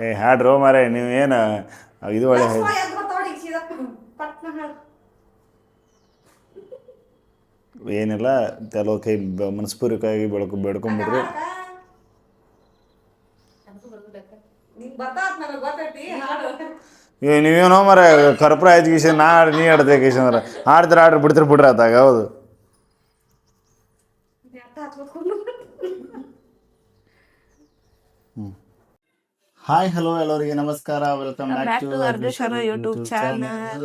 ಏ ಹಾಡ್ರೋ ಮಾರೆ ನೀವು ಏನು? ಇದು ಒಳ್ಳೆ ಏನಿಲ್ಲ ಕೆಲವು ಕೈ ಮನಸ್ಪೂರ್ವಕವಾಗಿ ಬೆಳ್ಕೊ ಬೇಡ್ಕೊಂಬಿಡ್ರಿ ಏ ನೀವೇನೋ ಮರ ಕರ್ಪುರ ಎಜುಕೇಶನ್ ನಾ ಹಾಡ್- ನೀ ಹಾಡ್ದೆ ಕಿಶನ್ ಅಂದ್ರೆ ಆಡ್ರಿ ಹಾಡ್ರಿ ಬಿಡ್ತೀರಿ ಬಿಡ್ರಿ ಆತಾಗ ಹೌದು. ಹಾಯ್ ಹಲೋ ಎಲ್ಲರಿಗೆ ನಮಸ್ಕಾರ. Welcome back to Ardheshwara YouTube channel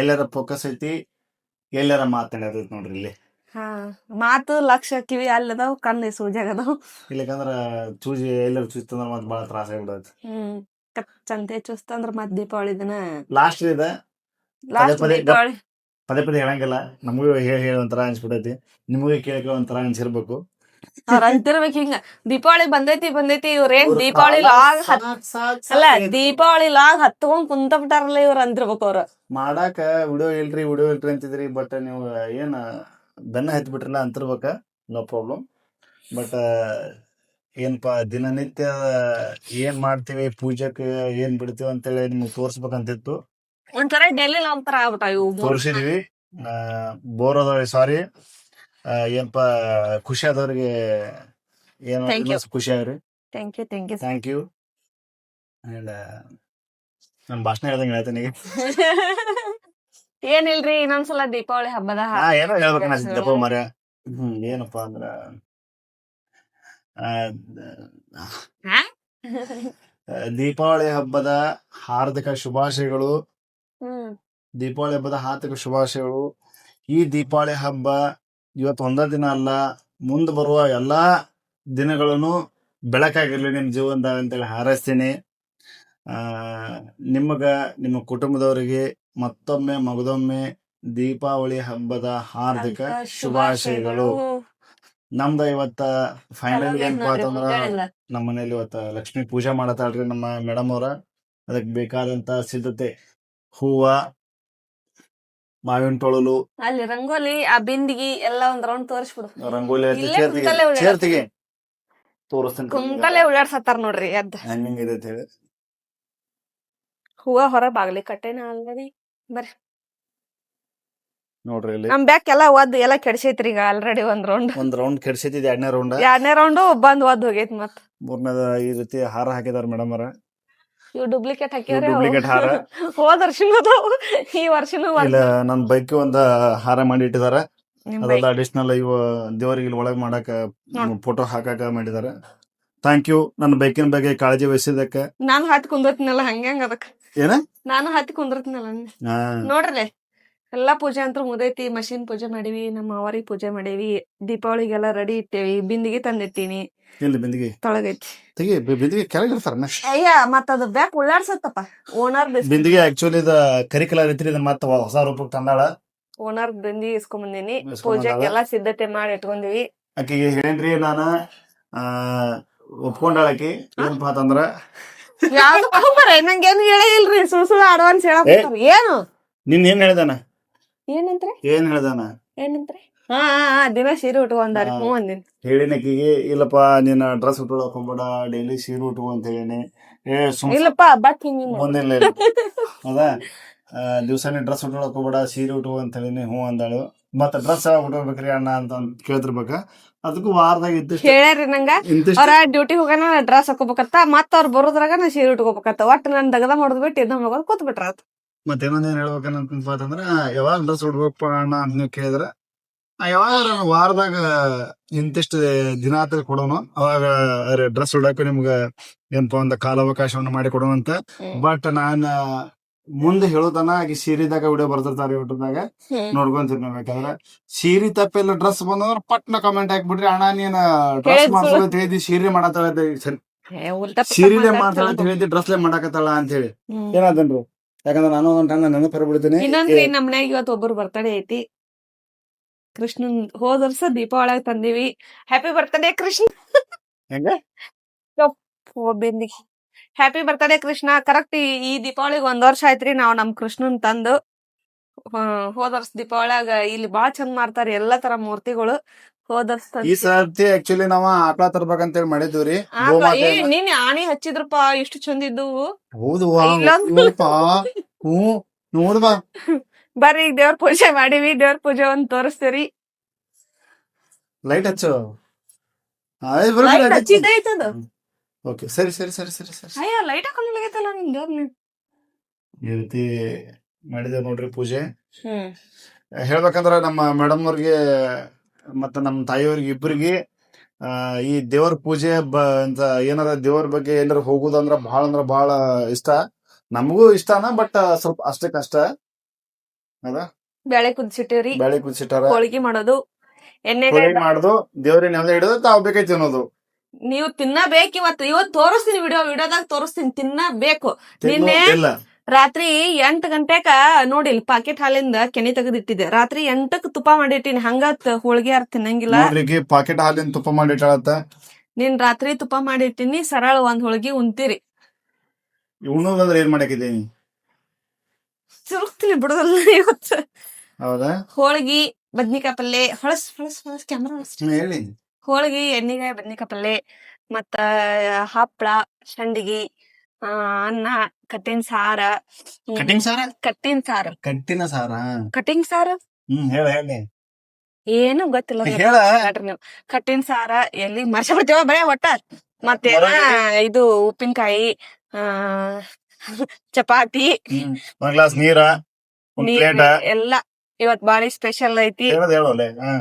ಎಲ್ಲರ ಫೋಕಸ್ ಐತಿ ಎಲ್ಲರ ಮಾತಾಡೋದು ನೋಡ್ರಿ ಇಲ್ಲಿ. ಹಾ ಮಾತು ಲಕ್ಷ ಕಿವಿ ಅಲ್ಲದವ್ ಕಣ್ಣು ಸೂಜಾಗದಾವ್ ಇಲ್ಲಕಂದ್ರ ಚೂಜಿ ಎಲ್ಲರ ಚೂಸ್ತಂದ್ರ ಮತ್ತೆ ಬಹಳ ತ್ರಾಸ ಆಗ್ಬಿಡತ್. ಹ್ಮ್ ಕತ್ ಚಂತೆ ಚುಸ್ತಂದ್ರ ಮತ್ ದೀಪಾವಳಿ ದಿನ. ಲಾಸ್ಟ್ ಇದೆ ಲಾಸ್ಟ್ ದೀಪಾವಳಿ. ಪದೇ ಪದೇ ಹೇಳಂಗಿಲ್ಲ. ನಮಗೂ ಹೇಳಿ ಹೇಳಿ ಒಂಥರ ಅನ್ಸ್ಬಿಟ್ಟೈತಿ ನಿಮಗೆ ಕೇಳಕ್ಕೆ ಒಂಥರ ಅನ್ಸಿರ್ಬೇಕು. ಅಂತಿರ್ಬೇಕು ಹಿಂಗ. ದೀಪಾವಳಿ ಬಂದೈತಿ ಬಂದೈತಿ ಇವ್ರೇನ್ ದೀಪಾವಳಿ ಲಾಗ್ ಹತ್ ಅಲ್ಲ ದೀಪಾವಳಿ ಲಾಗ್ ಹತ್ಕೊಂಡ್ ಕುಂತ ಬಿಟ್ಟಾರಲ್ಲ ಇವ್ರ ಅಂತಿರ್ಬೇಕು ಅವ್ರ. ಮಾಡಾಕ ವಿಡಿಯೋ ಇಲ್ರಿ ವಿಡಿಯೋ ಇಲ್ರಿ ಅಂತಿದ್ರಿ ಬಟ್ ನೀವು ಏನ ಬೆನ್ನ ಹತ್ತಿ ಬಿಟ್ರಲ್ಲ ಅಂತಿರ್ಬೇಕ ನೋ ಪ್ರಾಬ್ಲಮ್ ಬಟ್ ಏನಪ್ಪಾ ದಿನನಿತ್ಯ ಏನ್ ಮಾಡ್ತೀವಿ ಪೂಜೆಗೆ ಏನ್ ಬಿಡ್ತೀವಿ ಅಂತೇಳಿ ನಿಮ್ಗೆ ತೋರ್ಸ್ಬೇಕಂತಿತ್ತು. ಒಂಥರ ಡೆಲ್ಲಿ ಒಂಥರ ಆಗ್ಬಿಟ್ಟ ಇವು ಮೂರ್- ತೋರಿಸಿದೀವಿ. ಬೋರ್ ಆದವ್ರಿಗೆ ಸಾರಿ ಏನಪ್ಪ ಖುಷಿ ಆದವ್ರಿಗೆ ಏನು Thank you. ಇನ್ನೊಂದ್ ಖುಷಿ ಆಗ್ರಿ. Thank you thank you thank you and ನನ್ನ ಭಾಷಣ ಹೇಳ್ದಂಗೆ ಹೇಳ್ತೀನಿ ಈಗ. ಏನಿಲ್ರಿ ಇನ್ನೊಂದ್ಸಲ ದೀಪಾವಳಿ ಹಬ್ಬದ ಹಾ ಏನೋ ಹೇಳ್ಬೇಕು ಅನ್ಸಿದ್ದಪ್ಪ ಮರ ಹ್ಮ್ ಏನಪ್ಪಾ ಅಂದ್ರ ಆ, ಹಾ? ದೀಪಾವಳಿ ಹಬ್ಬದ ಹಾರ್ದಿಕ ಶುಭಾಶಯಗಳು. ದೀಪಾವಳಿ ಹಬ್ಬದ ಹಾರ್ದಿಕ ಶುಭಾಶಯಗಳು. ಈ ದೀಪಾವಳಿ ಹಬ್ಬ ಇವತ್ತು ಒಂದೇ ದಿನ ಅಲ್ಲ ಮುಂದೆ ಬರುವ ಎಲ್ಲಾ ದಿನಗಳನ್ನು ಬೆಳಕಾಗಿರ್ಲಿ ನಿಮ್ಮ ಜೀವನದಾಗ ಅಂತೇಳಿ ಹಾರೈಸ್ತೀನಿ. ಆ ನಿಮಗ ನಿಮ್ಮ ಕುಟುಂಬದವರಿಗೆ ಮತ್ತೊಮ್ಮೆ ಮಗದೊಮ್ಮೆ ದೀಪಾವಳಿ ಹಬ್ಬದ ಹಾರ್ದಿಕ ಶುಭಾಶಯಗಳು. ನಮ್ದ ಇವತ್ತ ಫೈನಲ್ ಏನಪ್ಪಾ ಅಂತಂದ್ರ ನಮ್ಮ ಮನೇಲಿ ಇವತ್ತ ಲಕ್ಷ್ಮಿ ಪೂಜೆ ಮಾಡತಾಳ್ರಿ ನಮ್ಮ ಮೇಡಮ್ ಅವ್ರ. ಅದಕ್ಕೆ ಬೇಕಾದಂತ ಸಿದ್ಧತೆ ಹೂವ ಮಾವಿನ ತೊಳಲು. ಅಲ್ಲಿ ರಂಗೋಲಿ ಆ ಬಿಂದಿಗೆ ಎಲ್ಲ ಒಂದ್ ರೌಂಡ್ ತೋರಿಸ್ಬಿಡು. ರಂಗೋಲಿ ಹಚ್ಚಿ ಇಲ್ಲೇ ಚೇರ್ತಿಗೆ ಕುಂತಲ್ಲೇ ಉಳ್ಯಾಡ. ಚೇರ್ತಿಗೆ ತೋರಿಸ್ತೇನೆ ಕುಂತಲ್ಲೇ ಉಳ್ಳಾಡ್ಸತ್ತಾರ ನೋಡ್ರಿ ಅದ್ ಹೆಂಗಿದೆ ಅಂತ ಹೇಳಿ. ಹೂವ ಹೊರ ಬಾಗ್ಲಿ ಕಟ್ಟೆನ ಆಲ್ರೆಡಿ ಬರ್ರಿ. ನೋಡ್ರಿ ಇಲ್ಲಿ ನಮ್ ಬ್ಯಾಕ್ ಎಲ್ಲಾ ಒದ್ ಎಲ್ಲ ಕೆಡ್ಸೈತ್ರಿ ಈಗ ಆಲ್ರೆಡಿ ಒಂದ್ ರೌಂಡ್ ಒಂದ್ ರೌಂಡ್ ಕೆಡ್ಸೈತಿ ಎರಡನೇ ರೌಂಡ್ ಎರಡನೇ ರೌಂಡ್ ಬಂದ್ ಒದ್ ಹೋಗೈತ್ ಮತ್ ಮೂರನೇದ ಈ ರೀತಿ ಹಾರ ಹಾಕಿದಾರ ಮೇಡಮ್ ಅವ್ರ. ಇವ್ ಡೂಪ್ಲಿಕೇಟ್ ಹಾಕಿದ್ರೆ ಡೂಪ್ಲಿಕೇಟ್ ಹಾರ. ಹೋದ ವರ್ಷನೂ ಅದಾವು. ಈ ವರ್ಷನೂ ಇಲ್ಲ ನನ್ ಬೈಕ್ ಒಂದ ಹಾರ ಮಾಡಿ ಇಟ್ಟಿದಾರ. ಅದೆಲ್ಲ ಅಡಿಷನಲ್ ಇವ ದೇವರಿಗೆ ಇಲ್ಲಿ ಒಳಗ್ ಮಾಡಾಕ ಫೋಟೋ ಹಾಕಾಕ ಮಾಡಿದಾರ. ಥ್ಯಾಂಕ್ ಯು ನನ್ನ ಬೈಕಿನ ಬಗ್ಗೆ ಕಾಳಜಿ ವಹಿಸಿದಕ್ಕೆ ನಾನು ಹತ್ತಿ ಕುಂದಿರ್ತೀನಲ್ಲ ಹಂಗ ಅದಕ್ಕೆ ಏನ? ನಾನು ಹತ್ತಿ ಕುಂದಿರ್ತೀನಲ್ಲ ಅಂದೆ. ಎಲ್ಲಾ ಪೂಜೆ ಅಂತೂ ಮುದೈತಿ ಮಷಿನ್ ಪೂಜೆ ಮಾಡಿವಿ ನಮ್ಮ ಅವರಿಗೆ ಪೂಜೆ ಮಾಡೀವಿ. ದೀಪಾವಳಿಗೆಲ್ಲ ರೆಡಿ ಇಟ್ಟೇವಿ. ಬಿಂದಿಗೆ ತಂದಿರ್ತೀನಿ ಇಲ್ಲಿ ಬಿಂದಿಗೆ? ತೊಳಗೈತಿ. ತೆಗಿ ಬಿ- ಬಿಂದಿಗೆ ಕೆಳಗೆ ಇರ್ತಾರ ಅಯ್ಯ ಮತ್ತ ಅದು ಬ್ಯಾಕ್ ಉಳ್ಳಾಡ್ಸತ್ತಪ್ಪ. ಓನರ್ ಬಿಂದಿಗೆ ಆಕ್ಚುಲಿ ಇದ ಕರಿಕಲರ್ ಐತ್ರಿ ಇದನ್ನ ಮತ್ತೆ ಹೊಸ ರೂಪಕ್ಕೆ ತಂದಾಳ. ಓನರ್ ಬಿಂದಿಗೆ ಇಸ್ಕೊಂಡ್ ಬಂದೀನಿ ಇಸ್ಕೊಂಡ್ ಪೂಜೆಗೆಲ್ಲ ಸಿದ್ಧತೆ ಮಾಡಿ ಇಟ್ಕೊಂಡಿವಿ. ಆಕೆಗೆ ಹೇಳೇನ್ರಿ ನಾನ ಆ ಒಪ್ಕೊಂಡಾಳ ಆಕಿ. ಏನಪ್ಪ ಅಂತಂದ್ರ ಯಾವ್ದು ನಂಗೇನು ಹೇಳೇ ಇಲ್ರಿ. ಸುಳ್ ಸುಳ್ಳು ಅಡ್ವಾನ್ಸ್ ಹೇಳಕ್ ಏನು? ನಿನ್ ಏನ್ ಹೇಳ್ದಾನ ಏನಂತ್ರಿ ಏನ್ ಹೇಳ್ದಾನ? ಏನಂತ್ರ ಹಾ ದಿನ ಸೀರೆ ಉಟ್ಕೊಂಡಾರಿ. ಹ್ಞೂ ಅಂದಿನ. ಹೇಳಿನ ಆಕಿಗೆ ಇಲ್ಲಪ್ಪ ನಿನ್ನ ಡ್ರೆಸ್ ಉಟ್ಕೊಳಕ್ ಹೋಗ್ಬೇಡ ಡೈಲಿ ಸೀರೆ ಉಟ್ಕೊ ಅಂತ ಹೇಳಿನಿ. ಏ ಸುಮ್ ಇಲ್ಲಪ್ಪ ಬಟ್ ಹಿಂಗ ಮುಂದಿಲ್ಲ ಇಲ್ಲ. ಹೌದಾ? ದಿವಸನೇ ಡ್ರೆಸ್ ಉಟ್ಕೊಳಕೋಬೇಡ ಸೀರೆ ಉಟ್ಕೊ ಅಂತ ಹೇಳಿನಿ ಹ್ಞೂ ಅಂದಾಳು. ಮತ್ತೆ ಡ್ರೆಸ್ ಉಟ್ಕೋಬೇಕ್ರಿ ಅಣ್ಣ ಅಂತ ಅಂದ್ ಕೇಳ್ತಿರ್ಬೇಕ. ಅದಕ್ಕೂ ವಾರದಾಗ ಇದ್ದಿಷ್ಟು ಹೇಳ್ಯಾರಿ ನಂಗ. ಇಂತಿಷ್ಟು ಅವ್ರ ಡ್ಯೂಟಿ ಹೋಗೋಣ ಡ್ರೆಸ್ ಹಾಕೋಬೇಕತ್ತ ಮತ್ತ ಅವ್ರ ಬರೋದ್ರಾಗ ನಾ ಸೀರೆ ಉಟ್ಕೋಬೇಕತ್ತ ಒಟ್ಟು ನನ್ ದಗದ ಹೊಡೆದ್ ಬಿಟ್ಟು ಇದ್ದ ಮಗ ಕೂತ್ ಬಿಟ್ರ ಆತ್ ಮತ್ತೆ ಇನ್ನೊಂದೇನ್ ಹೇಳ್ಬೇಕಂತ ಅಂತಂದ್ರ ಯಾವಾಗ ಡ್ರೆಸ್ ಉಡ್ಬೇಕಪ್ಪ ಅಣ್ಣ ಅಂತ ನೀವು ಕೇಳಿದ್ರ ಯಾವಾಗ ವಾರದಾಗ ಇಂತಿಷ್ಟು ದಿನ ಆತ ಕೊಡೋನು ಅವಾಗ ಅರೆ ಡ್ರೆಸ್ ಉಡಾಕ ನಿಮ್ಗ ಏನಪ್ಪ ಒಂದ ಕಾಲಾವಕಾಶವನ್ನ ಮಾಡಿ ಕೊಡೋಣ ಅಂತ. ಬಟ್ ನಾನ್ ಮುಂದೆ ಹೇಳೋದನ್ನ ಆಗಿ ಸೀರಿದಾಗ ವಿಡಿಯೋ ಬರ್ತಿರ್ತಾರ ಯೂಟ್ಯೂಬ್ದಾಗ ನೋಡ್ಕೊಂತೀನಿ ಬೇಕಾದ್ರೆ ಸೀರೆ ತಪ್ಪಿಲ್ಲ ಡ್ರೆಸ್ ಬಂದಂದ್ರ ಪಟ್ನ ಕಮೆಂಟ್ ಹಾಕ್ಬಿಟ್ರಿ ಅಣ್ಣ ನೀನ್ ಡ್ರೆಸ್ ಅಂತ ಹೇಳಿದಿ ಸೀರೆ ಮಾಡತ್ತಾಳ ಸೀರೆಲೆ ಮಾಡ್ತಾಳ ಅಂತ. ಹೇಳಿದಿ ಡ್ರೆಸ್ಲೆ ಮಾಡಾಕತ್ತಾಳ ಅಂತ ಹೇಳಿ. ಏನಾದನ್ರು ಯಾಕಂದ್ರೆ ನಾನು ಒಂದ್ ಟೈಮ್ ನಾನು ಬಿಡ್ತೀನಿ ಇನ್ನೊಂದ್ರಿ ನಮ್ ಮನ್ಯಾಗ ಇವತ್ತು ಒಬ್ಬರು ಬರ್ತಡೇ ಐತಿ. ಕೃಷ್ಣನ್ ಹೋದ ವರ್ಷ ದೀಪಾವಳಿ ತಂದಿವಿ. Happy birthday Krishna. ಹೆಂಗ? Happy birthday Krishna. ಕರೆಕ್ಟ್ ಈ ದೀಪಾವಳಿಗೆ ಒಂದ್ ವರ್ಷ ಆಯ್ತ್ರಿ ನಾವ್ ನಮ್ ಕೃಷ್ಣನ್ ತಂದು. ಹೋದ ವರ್ಷ ದೀಪಾವಳಿಯಾಗ ಇಲ್ಲಿ ಬಾಳ ಚಂದ ಮಾಡ್ತಾರ ಎಲ್ಲಾ ತರ ಮೂರ್ತಿಗಳು. ಹೋದ ಈ ಸರ್ತಿ ಆಕ್ಚುಲಿ ನಾವ ಆಕಳ ತರ್ಬೇಕಂತೇಳಿ ಮಾಡಿದ್ವಿ ಆ ನೀನ್ ಆಣಿ ಹಚ್ಚಿದ್ರಪ್ಪ ಎಷ್ಟು ಚಂದ ಇದ್ದವು. ಹೌದು ಹ್ಞೂ ನೋಡ್ಬಾ ಬರ್ರಿ ಈಗ ದೇವ್ರ ಪೂಜೆ ಮಾಡಿವಿ ದೇವ್ರ ಪೂಜೆ ಒಂದ್ ತೋರಿಸ್ತೀರಿ. ಲೈಟ್ ಹಚ್ಚು. ಓಕೆ ಸರಿ ಸರಿ ಸರಿ ಸರಿ ಸರಿ. ಅಯ್ಯ ಲೈಟ್ ಹಾಕೊಂಡಿಲ್ಲ ನಿನ್ ದೇವ್ರ ಈ ರೀತಿ ಮಾಡಿದೆ ನೋಡ್ರಿ ಪೂಜೆ. ಹೇಳ್ಬೇಕಂದ್ರ ನಮ್ಮ ಮೇಡಮ್ ಅವ್ರಿಗೆ ಮತ್ತೆ ನಮ್ಮ ತಾಯಿಯವ್ರಿಗೆ ಇಬ್ಬರಿಗೆ ಈ ದೇವರ ಪೂಜೆ ಬ ಅಂತ ಏನಾರ ದೇವರ ಬಗ್ಗೆ ಏನಾರ ಹೋಗುದಂದ್ರ ಬಹಳ ಅಂದ್ರ ಬಹಳ ಇಷ್ಟ. ನಮಗೂ ಇಷ್ಟನ ಬಟ್ ಸ್ವಲ್ಪ ಅಷ್ಟೇ ಕಷ್ಟ. ಅದ? ಬೇಳೆ ಕುದಿಸಿಟ್ಟಿವ್ರಿ ಬೇಳೆ ಕುದಿಸಿಟ್ಟಾರ? ಹೋಳಿಗೆ ಮಾಡೋದು. ಎಣ್ಣೆ ಮಾಡುದು ದೇವ್ರ ನೆಲ ಹಿಡಿದು ತಾವ್ ಬೇಕೈತಿ ತಿನ್ನೋದು. ನೀವು ತಿನ್ನಬೇಕು ಇವತ್ತು ಇವತ್ತು ತೋರಿಸ್ತೀನಿ ವಿಡಿಯೋ ವಿಡಿಯೋದಾಗ ತೋರಿಸ್ತೀನಿ ತಿನ್ನಬೇಕು. ನಿನ್ನೆ ಇಲ್ಲ. ರಾತ್ರಿ ಎಂಟ್ ಗಂಟೆಕ ನೋಡಿ ಇಲ್ಲಿ ಪಾಕೆಟ್ ಹಾಲಿಂದ ಕೆನೆ ತೆಗೆದಿಟ್ಟಿದ್ದೆ. ರಾತ್ರಿ ಎಂಟಕ್ ತುಪ್ಪ ಮಾಡಿಟ್ಟಿನಿ. ಹಂಗ ಹೋಳಿಗೆ ಯಾರು ತಿನ್ನಂಗಿಲ್ಲ. ಪಾಕೆಟ್ ಹಾಲಿನ ತುಪ್ಪ ಮಾಡಿಟ್ಟಾಳತ್ತ? ನೀನ್ ರಾತ್ರಿ ತುಪ್ಪ ಮಾಡಿಟ್ಟಿನಿ ಸರಳ ಒಂದ್ ಹೋಳಿಗೆ ಉಣ್ತೀರಿ ಉಣ್ಣೋದಂದ್ರೆ ಏನ್ ಮಾಡಾಕಿದ್ದೀನಿ ಚುರುಕ್ತೀನಿ ಬಿಡೋದಲ್ಲ ಇವತ್ತು. ಹೌದಾ? ಹೋಳಿಗೆ ಬದ್ನಿಕಾಯಿ ಪಲ್ಲೆ. ಹೊಳಸ್ ಹೊಳಸ್ ಹೊಳಸ್ ಕ್ಯಾಮ್ರಾ ಹೇಳಿ. ಹೋಳಿಗೆ ಎಣ್ಣಿಗಾಯಿ ಬದ್ನಿಕಾಯಿ ಪಲ್ಲೆ ಮತ್ತ ಹಪ್ಪಳ ಸಂಡಿಗಿ ಆ, ಅನ್ನ ಕಟ್ಟಿನ ಸಾರ ಹ್ಮ್, ಕಟಿಂಗ್ ಸಾರ? ಕಟ್ಟಿನ ಸಾರ. ಕಟ್ಟಿನ ಸಾರ. ಕಟ್ಟಿಂಗ್ ಸಾರ? ಹ್ಮ್ ಹೇಳ ಹೇಳಿ. ಏನು ಗೊತ್ತಿಲ್ಲ. ಹೇಳ. ಹೇಳ್ರಿ ನೀವು. ಕಟ್ಟಿನ ಸಾರ ಎಲ್ಲಿ? ಮರ್ಸ ಬಿಡ್ತೇವ ಬರೇ ಒಟ್ಟ. ಮತ್ತೇನ ಇದು ಉಪ್ಪಿನಕಾಯಿ ಆ ಚಪಾತಿ. ಹ್ಮ್. ಒಂದ್ ಗ್ಲಾಸ್ ನೀರ ಒಂದ್ ನೀರ್ ಪ್ಲೇಟ. ಎಲ್ಲ. ಇವತ್ ಬಾಳಿ ಸ್ಪೆಷಲ್ ಐತಿ. ಹೇಳೋದ್ ಹೇಳೋಲೆ ಹಾ.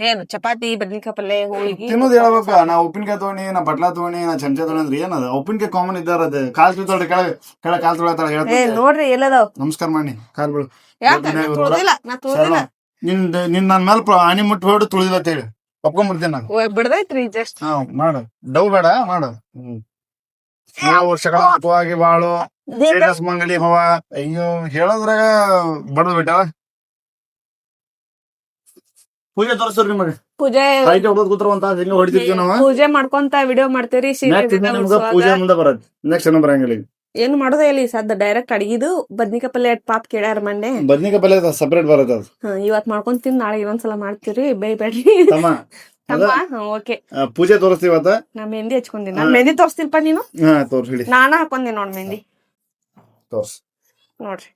ಏನು ಚಪಾತಿ ಬದ್ನಿಕಾಯಿ ಪಲ್ಲೆ ಹೋಗಿ ತಿನ್ನೋದು ಹೇಳ್ಬೇಕ. ನಾ ಉಪ್ಪಿನಕಾಯಿ ತೋಣಿ ನಾ ಬಟ್ಲಾ ತೋಣಿ ನಾ ಚಮಚ ತೋಣಿ ಅಂದ್ರೆ ಏನದ? ಉಪ್ಪಿನಕಾಯಿ ಕಾಮನ್ ಇದ್ದಾರ ಅದ. ಕಾಲ್ ತುಳ್ತಾಳ್ರಿ ಕೆಳಗೆ ಕೆಳ ಕಾಲ್ ತೊಳ ಏ ಹೇಳ್ತೀನಿ ನೋಡ್ರಿ ಎಲ್ಲದಾವ್. ನಮಸ್ಕಾರ ಮಾಡಿ ಕಾಲ್ ಬಿಡು ಯಾಕ? ನಾ ತುಳ್ದಿಲ್ಲ ನಾ ತುಳ್ದಿಲ್ಲ ನಿನ್ ನಿನ್ ನನ್ ಮೇಲೆ ಪ್ರ- ಮುಟ್ಟು ಹೊಡು ತುಳಿದಿಲ್ಲ ಅಂತ ಹೇಳಿ. ಒಪ್ಕೊಂಡ್ಬಿಡ್ತೀನಿ ನಾನು. ಬಿಡ್ದೈತ್ರಿ ಜಸ್ಟ್ ಹಾ ಮಾಡು. ಡೌ ಬೇಡ ಮಾಡು. ಹ್ಮ್. ನಾವು ವರ್ಷಗಳ ಸುಖವಾಗಿ ಬಾಳು. ಶ್ರೀರಸ್ ಮಂಗಲಿ ಭವ ಅಯ್ಯೋ ಹೇಳೋದ್ರಾಗ ಬಡದ್ ಬಿಟ್ಟ ಪೂಜೆ ತೋರಿಸ್ರಿ ನಿಮಗೆ? ಪೂಜೆ ರೈಟ್ ಹೊಡೆದ್ ಕೂತ್ರ ಹಿಂಗ ಹೊಡಿತಿರ್ತೀವಿ ನಾವು. ಪೂಜೆ ಮಾಡ್ಕೊಂತ ವಿಡಿಯೋ ಮಾಡ್ತೀರಿ ನೆಕ್ಸ್ಟ್ ನಿಮ್ಗ ಪೂಜೆ ಮುಂದೆ ಬರತ್ ನೆಕ್ಸ್ಟ್ ಏನೋ ಬರಂಗಿಲ್ಲ ಈಗ. ಏನ್ ಮಾಡೋದೇ ಇಲ್ಲಿ ಸದ್ದ ಡೈರೆಕ್ಟ್ ಅಡಗಿದು ಬದ್ನಿಕಾಯಿ ಪಲ್ಲೆ ಪಾಪ್ ಕೇಳ್ಯಾರ ಮಂಡೆ ಬದ್ನಿಕಾಯಿ ಪಲ್ಯ ಸಪರೇಟ್ ಬರತ್ತ ಅದು. ಹಾ, ಇವತ್ ಮಾಡ್ಕೊಂಡ್ ತಿಂದ್ ನಾಳೆ ಇನ್ನೊಂದ್ಸಲ ಮಾಡ್ತೀರಿ ಬೇಯ್ಬೇಡ್ರಿ. ತಮ್ಮ ಅದ ಓಕೆ ಆ, ಪೂಜೆ ತೋರಿಸ್ತೀವಿ ಇವತ್ತ? ನಾ ಮೆಹಂದಿ ಹಚ್ಕೊಂದಿನಿ ನಾನ್ ಮೆಹಂದಿ ತೋರಿಸ್ತಿಲ್ಪ ನೀನು? ಹಾ ತೋರ್ಸ್ ಹಿಡಿ ನಾನ ಹಾಕೊಂದಿನಿ ನೋಡ್ ಮೆಹಂದಿ. ತೋರ್ಸ್. ನೋಡ್ರಿ.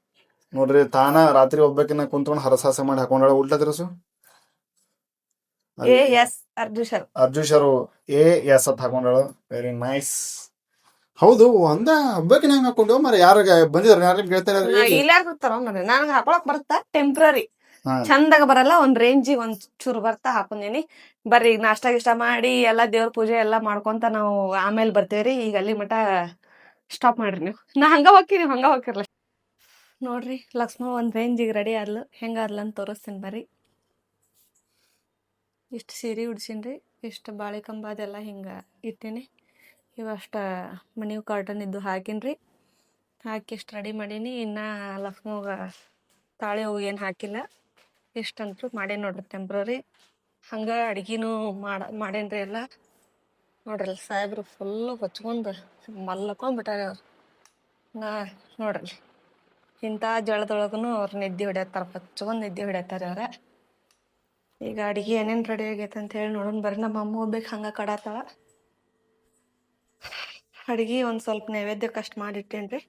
ನೋಡ್ರಿ ತಾನ ರಾತ್ರಿ ಒಬ್ಬಕಿನ ಕುಂತ್ಕೊಂಡು ಹರಸಾಸ ಮಾಡಿ ಹಾಕೊಂಡಾಳ ಉಲ್ಟಾ ತಿರ್ಸು. ಎ ಎಸ್ ಅರ್ಜುಶರ್ ಅರ್ಜುಷರು ಎ ಎಸ್ ಅಂತ ಹಾಕೊಂಡಳು. ವೆರಿ ನೈಸ್ ಹೌದು ಒಂದ ಹಬ್ಬಕ್ಕೆ ನಂಗೆ ಹಾಕೊಂಡು ಮರ ಯಾರ ಬಂದಿದ್ರು ಯಾರು ಕೇಳ್ತಾರೆ ಯಾರ್ ಹೇಳಿ? ನನಗೆ ಹಾಕೊಳಕ್ ಬರುತ್ತಾ? ಟೆಂಪ್ರರಿ. ಚಂದಾಗ ಬರಲ್ಲ ಒಂದ್ ರೇಂಜಿ ಒಂದ್ ಚೂರು ಬರ್ತಾ ಹಾಕೊಂಡೇನಿ ಬರ್ರಿ ಈಗ ನಾಷ್ಟಾ ಗಿಷ್ಟ ಮಾಡಿ ಎಲ್ಲಾ ದೇವ್ರ ಪೂಜೆ ಎಲ್ಲಾ ಮಾಡ್ಕೊಂತ ನಾವು ಆಮೇಲೆ ಬರ್ತೇವ್ರಿ ಈಗ ಅಲ್ಲಿ ಮಟ ಸ್ಟಾಪ್ ಮಾಡ್ರಿ ನೀವು. ನಾ ಹಂಗ ಹೋಗ್ತೀನಿ ನೀವು ಹಂಗ ಹೋಗಿರ್ಲ ನೋಡ್ರಿ ಲಕ್ಷ್ಮಣ ಒಂದ್ ರೇಂಜಿಗೆ ರೆಡಿ ಆದ್ಲು. ಹೆಂಗ ಆದ್ಲ ಅಂತ ತೋರಿಸ್ತೀನಿ ಬರ್ರಿ. ಇಷ್ಟು ಸೀರೆ ಉಡ್ಸಿನ್ರಿ, ಇಷ್ಟು ಬಾಳೆ ಕಂಬ ಅದೆಲ್ಲ ಹಿಂಗೆ ಇಟ್ಟೀನಿ. ಇವಷ್ಟು ಮನೆ ಕಾಟನ್ ಇದ್ದು ಹಾಕಿನ್ರಿ. ಹಾಕಿ ಇಷ್ಟು ರೆಡಿ ಮಾಡೀನಿ. ಇನ್ನ ಲಕ್ಷ್ಮೋಗ ತಾಳೆ ಹೂ ಏನು ಹಾಕಿಲ್ಲ. ಇಷ್ಟಂತೂ ಮಾಡೇನಿ ನೋಡ್ರಿ ಟೆಂಪ್ರರಿ ಹಂಗೆ ಅಡ್ಗಿನೂ ಮಾಡ ರೀ ಎಲ್ಲ. ನೋಡ್ರಿ ಸಾಹೇಬ್ರು ಫುಲ್ಲು ಹೊಚ್ಕೊಂಡು ಮಲ್ಕೊಂಡ್ಬಿಟ್ಟಾರೆ ಅವ್ರು. ನಾ ನೋಡ್ರಿ. ಇಂಥ ಜಳದೊಳಗೂ ಅವ್ರು ನಿದ್ದೆ ಹೊಡ್ಯತ್ತಾರ ಹೊಚ್ಕೊಂಡು ನಿದ್ದೆ ಹೊಡ್ಯತ್ತಾರ ಅವ್ರ. ಈಗ ಅಡ್ಗೆ ಏನೇನು ರೆಡಿ ಆಗೈತೆ ಅಂತ ಹೇಳಿ ನೋಡೋಣ. ಬರ್ರಿ ನಮ್ಮ ಅಮ್ಮ ಹೋಗ್ಬೇಕು ಹಂಗೆ ಕಡಾತಾಳ. ಅಡ್ಗೆ ಒಂದು ಸ್ವಲ್ಪ ನೈವೇದ್ಯಕ್ಕಷ್ಟು ಮಾಡಿಟ್ಟೇನು ಮಾಡಿಟ್ಟೇನ್ರಿ.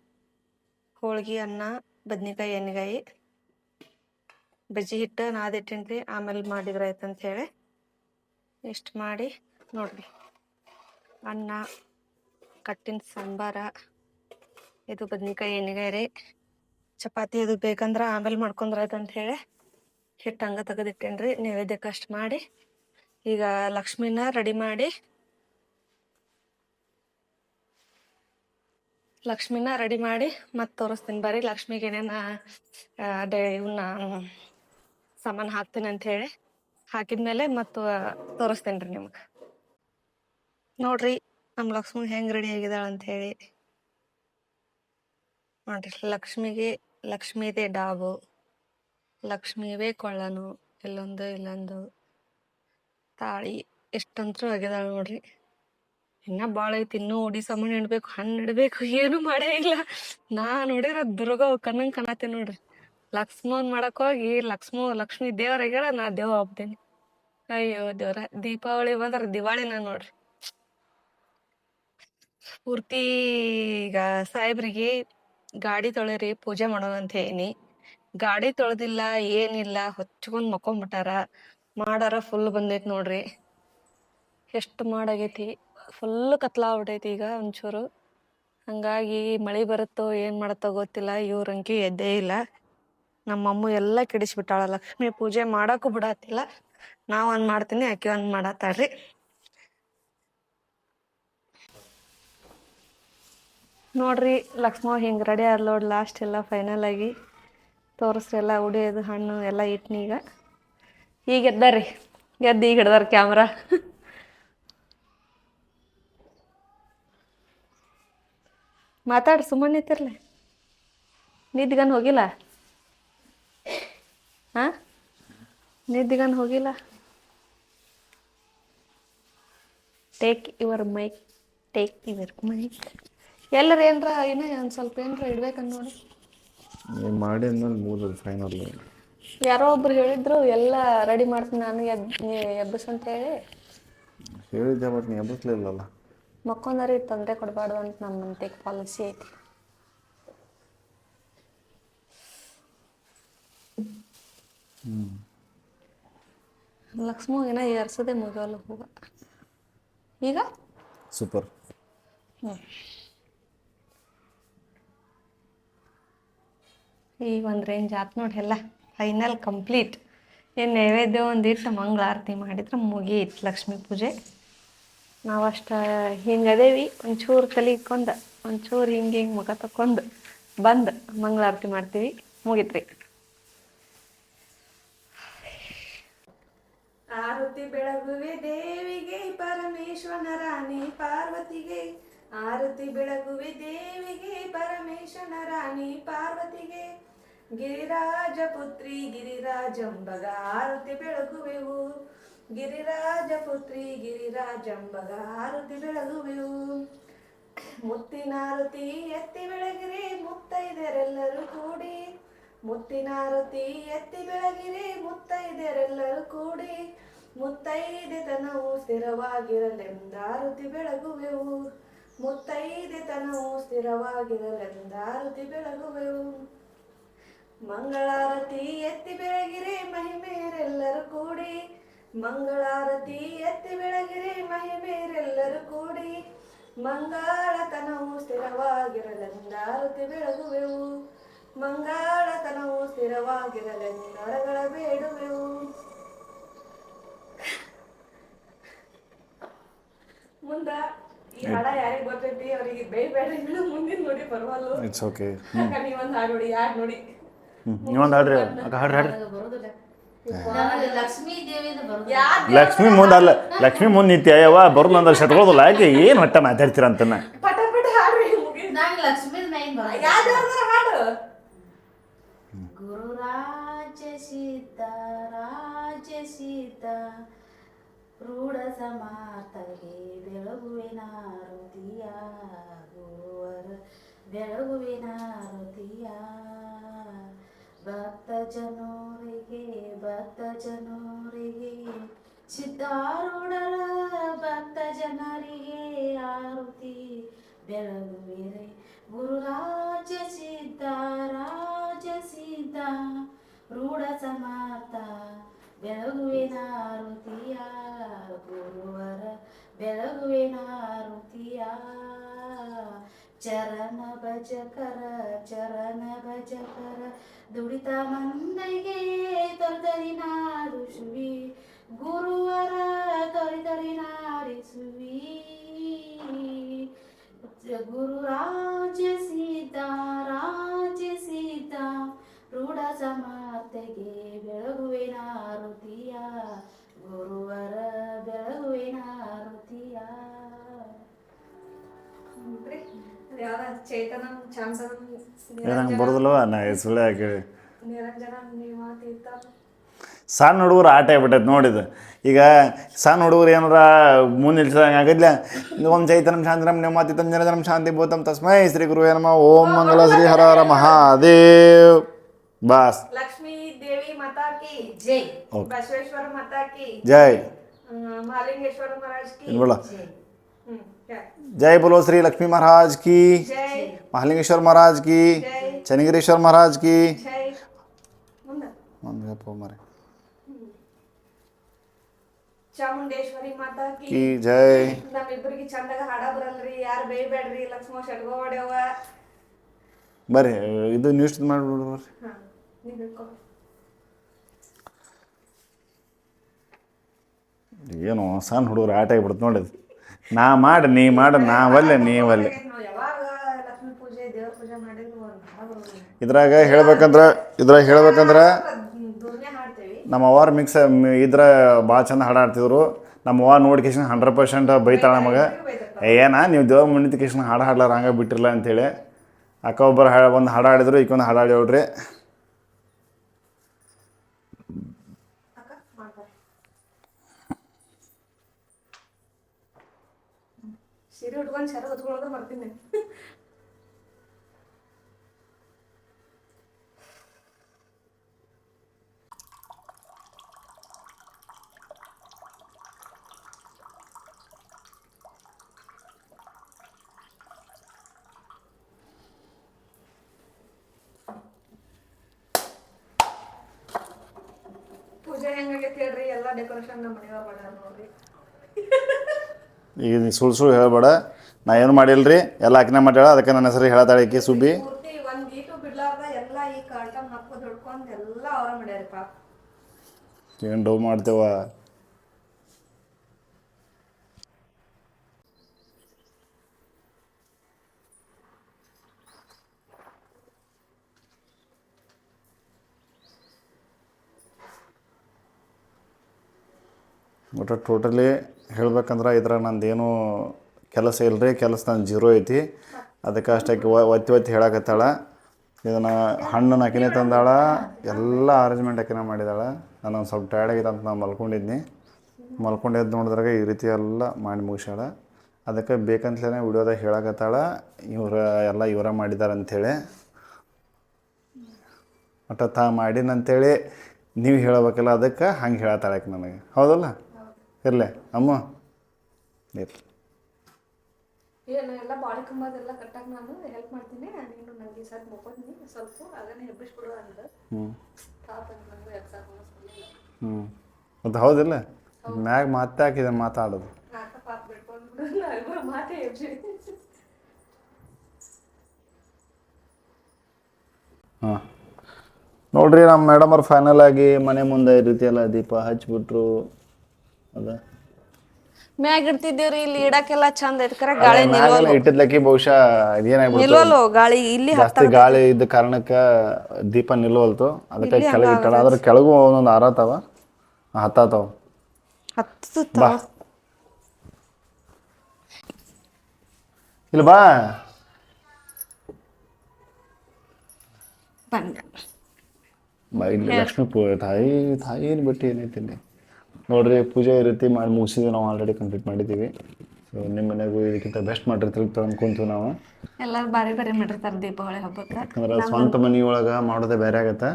ಹೋಳ್ಗೆ, ಅನ್ನ, ಬದ್ನಿಕಾಯಿ ಎಣ್ಣೆಗಾಯಿ ಬಜ್ಜಿ ಹಿಟ್ಟು ನಾದಿಟ್ಟೇನ್ರಿ ಆಮೇಲೆ ಮಾಡಿದ್ರೆ ಹೇಳಿ ಇಷ್ಟು ಮಾಡಿ ನೋಡ್ರಿ. ಅನ್ನ, ಕಟ್ಟಿನ ಸಾಂಬಾರ, ಇದು ಬದ್ನಿಕಾಯಿ ಎಣ್ಣೆಗಾಯಿ ರೀ. ಚಪಾತಿ ಅದು ಬೇಕಂದ್ರೆ ಆಮೇಲೆ ಮಾಡ್ಕೊಂಡ್ರೆ ಆಯ್ತು ಅಂತ ಹೇಳಿ ಹಿಟ್ಟು ಹಂಗೆ ತೆಗೆದಿಟ್ಟೇನ್ರಿ ನೈವೇದ್ಯಕ್ಕೆ ಅಷ್ಟು ಮಾಡಿ, ಈಗ ಲಕ್ಷ್ಮಿನ ರೆಡಿ ಮಾಡಿ, ಲಕ್ಷ್ಮಿನ ರೆಡಿ ಮಾಡಿ ಮತ್ತೆ ತೋರಿಸ್ತೀನಿ ಬರ್ರಿ, ಲಕ್ಷ್ಮಿಗೆ ಏನೇನ ಇವನ್ನ ಸಾಮಾನು ಹಾಕ್ತೀನಿ ಅಂತ ಹೇಳಿ ಹಾಕಿದ್ಮೇಲೆ ಮತ್ತು ತೋರಿಸ್ತೇನೆ ರೀ ನಿಮ್ಗೆ. ನೋಡ್ರಿ ನಮ್ಮ ಲಕ್ಷ್ಮಿ ಹೆಂಗೆ ರೆಡಿ ಆಗಿದಾಳ ಅಂತ ಹೇಳಿ. ನೋಡ್ರಿ ಲಕ್ಷ್ಮಿಗೆ, ಲಕ್ಷ್ಮೀದೇ ಡಾಬು. ಲಕ್ಷ್ಮಿವೇ ಕೊಳ್ಳನು ಇಲ್ಲೊಂದು ಇಲ್ಲೊಂದು. ತಾಳಿ ಎಷ್ಟಂತರೂ ಆಗ್ಯದಾಳ ನೋಡ್ರಿ. ಇನ್ನ ಭಾಳ ಐತಿ, ಇನ್ನೂ ಉಡಿ ಸಾಮಾನು ಇಡ್ಬೇಕು, ಹಣ್ಣು ಇಡಬೇಕು, ಏನು ಮಾಡೇ ಇಲ್ಲ. ನಾ ನೋಡಿರ ದುರ್ಗ ಕಣ್ಣಂಗ್ ಕಾಣತ್ತೆ ನೋಡ್ರಿ. ಲಕ್ಷ್ಮೋನ್ ಮಾಡಕ್ ಹೋಗಿ ಲಕ್ಷ್ಮ, ಲಕ್ಷ್ಮಿ ದೇವ್ರಾಗ್ಯಾಳ ನಾ ದೇವ ಹೋಗ್ತೇನೆ ಅಯ್ಯೋ ದೇವ್ರ, ದೀಪಾವಳಿ ಬಂದ್ರ ದಿವಾಳಿನ ನೋಡ್ರಿ. ಪೂರ್ತಿ ಈಗ ಸಾಹೇಬ್ರಿಗೆ ಗಾಡಿ ತೊಳೆರಿ, ಪೂಜೆ ಮಾಡೋಣ ಅಂತ ಹೇಳಿನಿ. ಗಾಡಿ ತೊಳೆದಿಲ್ಲ, ಏನಿಲ್ಲ, ಹೊಚ್ಕೊಂಡ್ ಮಕ್ಕೊಂಡ್ಬಿಟ್ಟಾರ ಮಾಡಾರ ಫುಲ್ ಬಂದೈತಿ ನೋಡ್ರಿ. ಎಷ್ಟು ಮಾಡಾಗೈತಿ? ಫುಲ್ ಕತ್ಲಾಗ್ಬಿಟ್ಟೈತಿ ಈಗ ಒಂಚೂರು. ಹಂಗಾಗಿ ಮಳೆ ಬರುತ್ತೋ, ಏನ್ ಮಾಡತ್ತೋ ಗೊತ್ತಿಲ್ಲ. ಇವ್ರಂಕಿ ಎದ್ದೇ ಇಲ್ಲ. ನಮ್ಮಮ್ಮ ಎಲ್ಲ ಕೆಡಿಸ್ಬಿಟ್ಟಾಳ. ಲಕ್ಷ್ಮಿ ಪೂಜೆ ಮಾಡಕ್ಕೂ ಬಿಡತ್ತಿಲ್ಲ ನಾವು ಒಂದ್ ಮಾಡ್ತೀನಿ ಆಕೆ ಒಂದ್ ಮಾಡತ್ತಾಳ್ರಿ ನೋಡ್ರಿ, ಲಕ್ಷ್ಮ ಹಿಂಗ್ ರೆಡಿ ಆದ್ಲೋಡ್ ಲಾಸ್ಟ್ ಎಲ್ಲ ಫೈನಲ್ ಆಗಿ. ತೋರಿಸ್ರಿ ಎಲ್ಲ ಉಡಿಯೋದು ಹಣ್ಣು ಎಲ್ಲ ಇಟ್ನಿ ಈಗ. ಈಗ ಎದ್ದಾರಿ ಎದ್ದು ಈಗ ಹಿಡ್ದಾರ ಕ್ಯಾಮ್ರಾ. ಮಾತಾಡಿ, ಸುಮ್ಮನೆ ನಿಂತಿರ್ಲಿ. ನಿದ್ಗನ್ ಹೋಗಿಲ್ಲ? ಹಾ ನಿದ್ಗನ್ ಹೋಗಿಲ್ಲ? Take your mic take your mic ಎಲ್ಲರ ಏನ್ರ ಇನ್ನೂ ಒಂದು ಸ್ವಲ್ಪ ಏನರ ಇಡ್ಬೇಕಂದ್ ನೋಡಿ. ನೀವು ಮಾಡಿ ಅಂದ್ಮೇಲೆ ಮೂರು ಫೈನಲ್ ಯಾರೋ ಒಬ್ರು ಹೇಳಿದ್ರು ಎಲ್ಲ ರೆಡಿ ಮಾಡ್ತೀನಿ ನಾನು ನೀ ಎಬ್ಬಸ್ ಅಂತ ಹೇಳಿ. ಹೇಳಿದ್ದೆ ಬಟ್ ನೀ ಎಬ್ಬಿಸ್ಲಿಲ್ಲಲ್ಲ? ಮಕ್ಕೊಂದರೆ ತೊಂದರೆ ಕೊಡಬಾರ್ದು ಅಂತ ನಮ್ಮ ಮಂತೆಗ್ ಪಾಲಿಸಿ ಐತಿ. ಲಕ್ಷ್ಮ ಏನ ಏರ್ಸದೆ ಮುಗಿಯಲ್ಲ ಹೂವ ಈಗ? ಸೂಪರ್ ಈಗ ಒಂದು ರೇಂಜ್ ಆತು ನೋಡಿ ಎಲ್ಲ. ಫೈನಲ್ ಕಂಪ್ಲೀಟ್ ಏನು ನೈವೇದ್ಯ ಒಂದಿಟ್ಟು ಮಂಗಳಾರತಿ ಮಾಡಿದ್ರೆ ಮುಗೀತು ಲಕ್ಷ್ಮೀ ಪೂಜೆ. ನಾವಷ್ಟ ಹಿಂಗೆ ಅದೇವಿ, ಒಂಚೂರು ತಲೆ ಇಕ್ಕೊಂಡು ಒಂಚೂರು ಹಿಂಗೆ ಹಿಂಗೆ ಮುಖ ತಕ್ಕೊಂಡು ಬಂದು ಮಂಗಳಾರತಿ ಮಾಡ್ತೀವಿ. ಮುಗಿತ್ರಿ ಆರತಿ ಬೆಳಗುವೆ ದೇವಿಗೆ ಪರಮೇಶ್ವರನ ರಾಣಿ ಪಾರ್ವತಿಗೆ. ಆರತಿ ಬೆಳಗುವೆ ದೇವಿಗೆ, ಪರಮೇಶ್ವರನ ರಾಣಿ ಪಾರ್ವತಿಗೆ. ಗಿರಿರಾಜ ಪುತ್ರಿ ಗಿರಿರಾಜಂಬಗ, ಆರತಿ ಬೆಳಗುವೆವು. ಗಿರಿರಾಜ ಪುತ್ರಿ ಗಿರಿರಾಜಂಬಗ, ಆರತಿ ಬೆಳಗುವೆವು. ಮುತ್ತಿನಾರತಿ ಎತ್ತಿ ಬೆಳಗಿರಿ, ಮುತ್ತೈದರೆಲ್ಲರೂ ಕೂಡಿ. ಮುತ್ತಿನಾರತಿ ಎತ್ತಿ ಬೆಳಗಿರಿ, ಮುತ್ತೈದರೆಲ್ಲರೂ ಕೂಡಿ. ಮುತ್ತೈದೆತನವು ಸ್ಥಿರವಾಗಿರಲೆಂದಾರುತಿ ಬೆಳಗುವೆವು. ಮುತ್ತೈದೆತನವು ಸ್ಥಿರವಾಗಿರಲೆಂದಾರುತಿ ಬೆಳಗುವೆವು ಮಂಗಳಾರತಿ ಎತ್ತಿ ಬೆಳಗಿರಿ, ಮಹಿಮೇರೆಲ್ಲರೂ ಕೂಡಿ. ಮಂಗಳಾರತಿ ಎತ್ತಿ ಬೆಳಗಿರಿ, ಮಹಿಮೇರೆಲ್ಲರೂ ಕೂಡಿ. ಮಂಗಳತನವು ಸ್ಥಿರವಾಗಿರಲೆಂದಾರುತಿ ಬೆಳಗುವೆವು ಮಂಗಳತನವು ಸ್ಥಿರವಾಗಿರಲೆಂದರಗಳ ಬೇಡುವೆವು ಮುಂದ ಇಟ್ಸ್ ಓಕೆ ನೀವೊಂದು ಹಾಡ್ರಿ. ಅಕ್ಕ ಹಾಡ್ರಿ ಹಾಡ್ರಿ. ಲಕ್ಷ್ಮೀ ಮುಂದೆ ಅಲ್ಲ ಲಕ್ಷ್ಮಿ ಮುಂದೆ ನಿಂತ್ಯ ಯಾವ ಬರೋದು ಅಂದ್ರೆ ಶಟ್ಕೊಳ್ಳೋದಿಲ್ಲ ಯಾಕೆ ಏನು ಹೊಟ್ಟೆ ಮಾತಾಡ್ತೀರ ಅಂತನ? ಗುರುರಾಜ ಸೀತಾ ರಾಜ ಸೀತ ರೂಢ ಸಮಾರ್ಥಗೆ ಬೆಳಗುವಿನ ರುತಿಯ ಗುರುವರ ಬೆಳಗುವಿನ ರುತಿಯ ಭಕ್ತ ಜನೋರಿಗೆ ಭಕ್ತ ಜನೋರಿಗೆ ಸಿದ್ಧಾರೂಢರ ಭಕ್ತ ಜನರಿಗೆ ಆರುತಿ. ಬೆಳಗುವಿರೆ, ಗುರುರಾಜ ಸಿದ್ಧ ರಾಜ ಸಿದ್ಧ ರೂಢ ಸಮಾತ ಬೆಳಗುವಿನ ಋತಿಯ ಗುರುವರ ಬೆಳಗುವಿನ ಋತಿಯ ಚರಣ ಭಜಕರ ಚರಣ ಭಜಕರ ದುಡಿತ ಮಂದೈಗೆ ತೊರೆದರಿ ನಾಡುಸುವಿ ಗುರುವರ ತೊರೆದರಿ ನಾಡಿಸುವಿ ಗುರು ರಾಜ ಸೀತಾ ರಾಜ ಸೀತಾ ರೂಢ ಸಮಾತೆಗೆ ಬೆಳಗುವಿನ ಋತಿಯ ಗುರುವರ ಬೆಳಗುವಿನ ನಂಗೆ ಬರೋದಿಲ್ಲವ ನಾ ಸುಳ್ಳು ನಿವಾತೀತ. ಸಣ್ಣ ಹುಡುಗರು ಆಟ ಆಗ್ಬಿಟ್ಟೈತೆ ನೋಡಿದ. ಈಗ ಸಣ್ಣ ಹುಡುಗರು ಏನಾರ ಮುಂದೆ ನಿಲ್ಸಂಗೆ ಆಗಿದ್ಲ ಓಂ ಚೈತನ್ಯಂ ಶಾಂತನಂ ನೆಮ್ಮತಿತಂ ಜನಜನಂ ಶಾಂತಿ ಭೂತಂ ತಸ್ಮೈ ಶ್ರೀ ಗುರು ನಮಃ. ಓಂ ಮಂಗಳ ಶ್ರೀ ಹರ ಹರ ಮಹಾದೇವ್. ಬಾಸ್ ಲಕ್ಷ್ಮೀ ದೇವಿ ಮಾತಾ ಕಿ ಜೈ Okay. ಬಸವೇಶ್ವರ ಮಾತಾ ಕಿ ಜೈ ಆ, ಮಹಾಲಿಂಗೇಶ್ವರ ಮಹಾರಾಜ್ ಕಿ ಇಲ್ವಲ್ಲ? ಹ್ಮ್ ಯಾ. ಜೈ बोलो श्री लक्ष्मी महाराज की ಜೈ महालिंगेश्वर महाराज की ಜೈ ಚನ್ನಗಿರೀಶ್ವರ महाराज की ಜೈ ಮುಂದ ಒಂದು ಮರೆ ಚಾಮುಂಡೇಶ್ವರಿ ಮಾತಾ ಕಿ की ಜೈ ನಮ್ಮಿಬ್ಬರಿಗೆ ಚಂದಾಗ ಹಾಡ ಬರಲ್ರಿ ಯಾರು ಬೇಯ್ಬೇಡ್ರಿ ಲಕ್ಷ್ಮೋ ಶಟ್ಗೋ ಹೊಡೆಯವ ಬರ್ರಿ ಇದು ನ್ಯೂಸ್ ಮಾಡ್ಬಿಡು ಏನು ಸಣ್ಣ ಹುಡುಗರು ಆಟ ಆಗಿಬಿಡ್ತು ನೋಡಿದ್ ನಾ ಮಾಡಿ ನೀ ಮಾಡಿ ನಾ ಒಲ್ಲೆ ನೀ ಒಲ್ಲೆ. ಇದ್ರಾಗ ಹೇಳ್ಬೇಕಂದ್ರ ಇದ್ರಾಗ ಹೇಳ್ಬೇಕಂದ್ರ ನಮ್ಮ ಅವ್ವಾರ ಮಿಕ್ಸ್ ಇದ್ರ ಭಾಳ ಚಂದ ಹಾಡು ಆಡ್ತಿದ್ರು ನಮ್ಮ ಅವ್ವ ನೋಡಿ ಕಿಶನ್ ಹಂಡ್ರೆಡ್ ಪರ್ಸೆಂಟ್ ಬೈತಾಳ ನಮಗೆ. ಏನ ನೀವು ದೇವ್ರ ಮುನ್ನಿತ ಕೇಶನ್ ಹಾಡು ಹಾಡ್ಲಾರ ಹಂಗೆ ಬಿಟ್ಟಿರಲ್ಲ ಅಂತೇಳಿ. ಅಕ್ಕ ಒಬ್ಬರು ಹಾ ಒಂದು ಹಾಡು ಹಾಡಿದ್ರು ಈಗೊಂದು ಹಾಡು ಹಾಡಿ ನೋಡ್ರಿ ಅಕ್ಕ ಮಾಡ್ತಾರೆ ಸೀರೆ ಉಟ್ಕೊಂಡು ಶರ ಹೊತ್ಕೊಳ್ಳೋದು ಬರ್ತೀನಿ. ಪೂಜೆ ಹೆಂಗಾಗೈತಿ ಹೇಳ್ರಿ? ಎಲ್ಲ ಡೆಕೋರೇಷನ್ ನಮ್ಮ ಮನೆಯವ್ರು ಮಾಡ್ಯಾರ ನೋಡ್ರಿ. ಈಗ ನೀ ಸುಳ್ಳು ಸುಳ್ಳು ಹೇಳ್ಬೇಡ. ನಾ ಏನು ಮಾಡಿಲ್ರಿ? ಎಲ್ಲ ಆಕಿನ ಮಾಡ್ಯಾಳ? ಅದಕ್ಕೆ ನನ್ನ ಹೆಸರು ಹೇಳತ್ತಾಳೆ ಈಕೆ ಸುಬ್ಬಿ. ಪೂರ್ತಿ ಒಂದ್ ಈಟು ಬಿಡ್ಲಾರ್ದ ಎಲ್ಲ ಈ ಕಾರ್ಟನ್ ಹಾಕೋದ್ ಹಿಡ್ಕೊಂಡ್ ಎಲ್ಲ ಅವ್ರ ಮಾಡ್ಯಾರಿ ಪಾಪ. ಏನು ಡವ್ ಮಾಡ್ತೇವ? ಒಟ್ಟು ಟೋಟಲಿ ಹೇಳ್ಬೇಕಂದ್ರೆ ಇದ್ರಾಗ ನಂದೇನು ಕೆಲಸ ಇಲ್ಲರಿ ಕೆಲಸ ನನ್ನ ಜೀರೋ ಐತಿ. ಅದಕ್ಕೆ ಅಷ್ಟಕ್ಕೆ ಒತ್ತಿ ಒತ್ತಿ ಹೇಳಕತ್ತಾಳ. ಇದನ್ನು ಹಣ್ಣು ಆಕಿನೇ ತಂದಾಳ. ಎಲ್ಲ ಅರೇಂಜ್ಮೆಂಟ್ ಆಕಿನ ಮಾಡಿದಾಳ. ನಾನು ಒಂದು ಸ್ವಲ್ಪ ಟಯರ್ಡ್ ಆಗೈತೆ ಅಂತ ನಾನು ಮಲ್ಕೊಂಡಿದ್ನಿ. ಮಲ್ಕೊಂಡಿದ್ದು ನೋಡಿದ್ರಾಗ ಈ ರೀತಿ ಎಲ್ಲ ಮಾಡಿ ಮುಗಿಸ್ಯಾಳ. ಅದಕ್ಕೆ ಬೇಕಂತಲೇ ವಿಡಿಯೋದಾಗ ಹೇಳಕತ್ತಾಳ. ಇವ್ರ ಎಲ್ಲ ಇವರ ಮಾಡಿದಾರೆ ಅಂಥೇಳಿ ಒಟ್ಟು ತಾ ಮಾಡಿನಂತೇಳಿ ನೀವು ಹೇಳಬೇಕಲ್ಲ, ಅದಕ್ಕೆ ಹಂಗೆ ಹೇಳತ್ತಾಳೆ ಆಕೆ ನನಗೆ. ಹೌದಲ್ಲ? ಇರಲೇ ಅಮ್ಮ. ಇರಲಿ ಏನು ಎಲ್ಲ ಬಾಳಿ ಕಂಬದೆಲ್ಲ ಕಟ್ಟಕ್ಕೆ ನಾನು ಹೆಲ್ಪ್ ಮಾಡ್ತೀನಿ. ನೀನು ನನಗೆ ಸರ್ ಮುಕ್ಕೋತೀನಿ ಸ್ವಲ್ಪ ಅದನ್ನೇ ಹೆಬ್ಬಿಸ್ಬಿಡು ಅಂದ. ಹ್ಞೂ ಮತ್ತು ಹೌದಿಲ್ಲ? ಮ್ಯಾಗ ಮತ್ತೆ ಹಾಕಿದೆ ಮಾತಾಡೋದು. ಹಾಂ. ನೋಡ್ರಿ ನಮ್ಮ ಮೇಡಮ್ ಅವ್ರು ಫೈನಲ್ ಆಗಿ ಮನೆ ಮುಂದೆ ಈ ರೀತಿ ಎಲ್ಲ ದೀಪ ಹಚ್ಬಿಟ್ರು. ಅದ ಮ್ಯಾಗ ಇಡ್ತಿದ್ದೇವ್ರಿ ಇಲ್ಲಿ ಇಡಕ್ಕೆಲ್ಲ ಚಂದ ಐತಿ ಕರೆ ಗಾಳಿ ಮ್ಯಾಗೆಲ್ಲ ಇಟ್ಟಿದ್ಲಕ್ಕಿ ಬಹುಶಃ ಇದೇನಾಗ್ಬಿಡ್ತು ನಿಲ್ವಲ್ಲು ಗಾಳಿ ಇಲ್ಲಿ ಜಾಸ್ತಿ ಗಾಳಿ ಇದ್ದ ಕಾರಣಕ್ಕೆ ದೀಪ ನಿಲ್ವಲ್ತು. ಅದಕ್ಕೆ ಕೆಳಗೆ ಇಟ್ಟಾಳ ಅದ್ರ ಕೆಳಗೂ ಒಂದೊಂದು ಆರತಾವ ಹತ್ತಾತಾವ. ಹತ್ತು ಬಾ. ಇಲ್ಲ ಬಾ. ಬಂದ. ಬಾ ಇಲ್ಲಿ ಲಕ್ಷ್ಮೀ ಪೂ ತಾಯಿ ತಾಯಿನ ಬಿಟ್ಟು ಏನೈತಿ ಇಲ್ಲಿ? ನೋಡ್ರಿ ಪೂಜೆ ಈ ರೀತಿ ಮಾಡಿ ಮುಗಿಸಿದ್ವಿ ನಾವು ಆಲ್ರೆಡಿ ಕಂಪ್ಲೀಟ್ ಮಾಡಿದ್ದೀವಿ. ಸೊ ನಿಮ್ಮ ಮನೆಗೂ ಇದಕ್ಕಿಂತ ಬೆಸ್ಟ್ ಮಾಡಿರ್ತೀವಿ ಅನ್ಕೊಂತೀವಿ ನಾವು. ಎಲ್ಲರೂ ಬಾರಿ ಬಾರಿ ಮಾಡಿರ್ತಾರೆ ದೀಪಾವಳಿ ಹಬ್ಬಕ್ಕೆ. ಯಾಕಂದ್ರೆ ಸ್ವಂತ ಮನೆಯೊಳಗೆ ಮಾಡೋದೇ ಬೇರೆ ಆಗತ್ತೆ.